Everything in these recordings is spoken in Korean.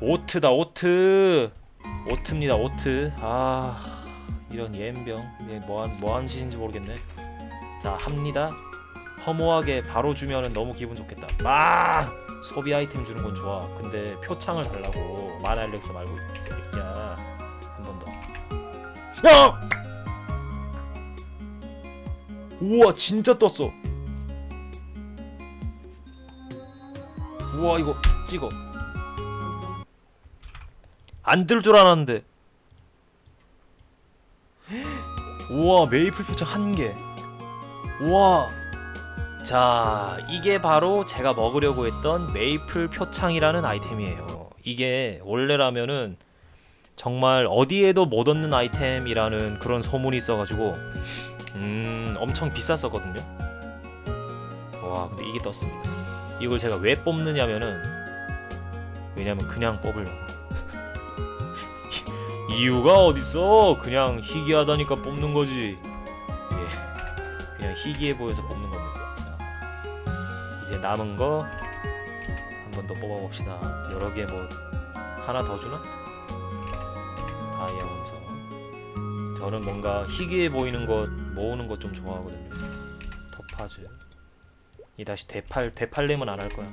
오트다 오트. 오트입니다 오트. 아 이런 이게 뭐한 뭐하는 짓인지 모르겠네. 자 합니다. 허무하게 바로 주면은 너무 기분 좋겠다. 아 소비 아이템 주는 건 좋아. 근데 표창을 달라고 마날렉스 말고 이 새끼야. 한 번더. 야! 우와 진짜 떴어. 우와 이거 찍어 안뜰줄 알았는데. 우와 메이플 표창 한개. 우와. 자 이게 바로 제가 먹으려고 했던 메이플 표창이라는 아이템이에요. 이게 원래라면은 정말 어디에도 못 얻는 아이템이라는 그런 소문이 있어가지고 음 엄청 비쌌었거든요. 와 근데 이게 떴습니다. 이걸 제가 왜 뽑느냐면은 왜냐면 그냥 뽑으려고 이유가 어딨어 그냥 희귀하다니까 뽑는 거지 예 그냥 희귀해 보여서 뽑는 겁니다 자 이제 남은 거 한 번 더 뽑아봅시다 여러 개 뭐 하나 더 주나? 다이아 원석 저는 뭔가 희귀해 보이는 것 모으는 것 좀 좋아하거든요. 토파즈. 이 다시 되팔 되팔렘은 안 할 거야.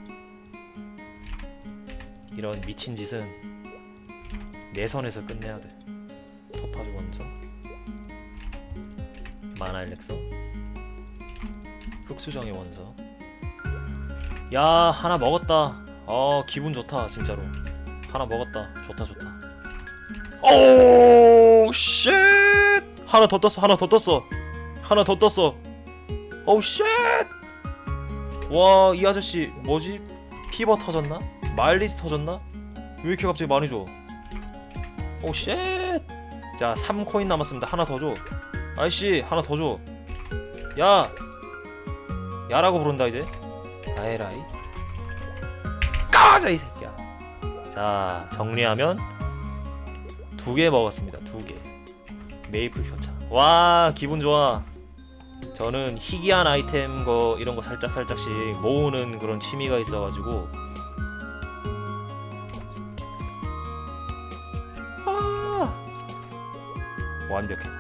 이런 미친 짓은 내 선에서 끝내야 돼. 토파즈 원석. 마나 일렉서. 흑수정의 원석. 야 하나 먹었다. 어 기분 좋다 진짜로. 하나 먹었다. 좋다 좋다. 오, 쉣! 하나 더 떴어 하나 더 떴어 하나 더 떴어 오우 쉣! 와이 아저씨 뭐지? 피버 터졌나? 마일리지 터졌나? 왜 이렇게 갑자기 많이 줘? 오우 쉣! 자 3코인 남았습니다 하나 더줘 아이씨 하나 더줘 야! 야라고 부른다 이제 아에라이 까자 이 새끼야 자 정리하면 두 개 먹었습니다 두 개 메이플 표창. 와 기분 좋아. 저는 희귀한 아이템 거 이런 거 살짝 살짝씩 모으는 그런 취미가 있어가지고. 완벽했다.